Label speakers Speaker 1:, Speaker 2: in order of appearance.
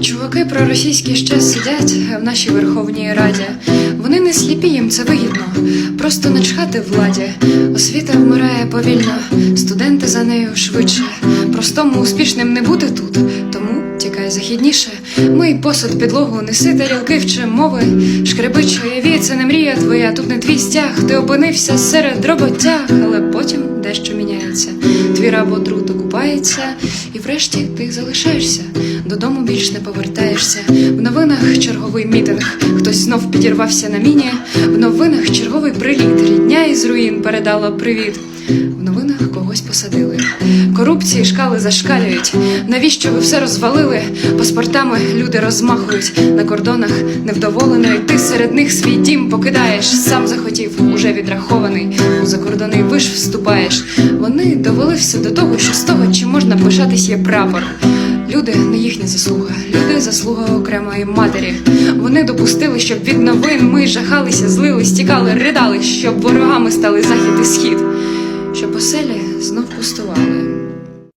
Speaker 1: Чуваки проросійські ще сидять в нашій Верховній Раді. Вони не сліпі, їм це вигідно, просто начхати владі. Освіта вмирає повільно, студенти за нею швидше. Простому успішним не бути тут, тому тікай західніше. Мий посуд, підлогу, неси тарілки, вчи мови. Шкребич, уяві, це не мрія твоя, тут не твій стяг. Ти опинився серед роботяг, але потім дещо міняється. Твій работруд окупається, і врешті ти залишаєшся. Більш не повертаєшся. В новинах черговий мітинг. Хтось знов підірвався на міні. В новинах черговий приліт. Рідня із руїн передала привіт. В новинах когось посадили. Корупції шкали зашкалюють. Навіщо ви все розвалили? Паспортами люди розмахують на кордонах невдоволений. Ти серед них свій дім покидаєш. Сам захотів, уже відрахований. У закордонний виш вступаєш. Вони довели все до того, що з того, чи можна пишатись є прапор. Люди не їхня заслуга, люди заслуга окремої матері. Вони допустили, щоб від новин ми жахалися, злили, стікали, ридали, щоб ворогами стали захід і схід, щоб оселі знов пустували.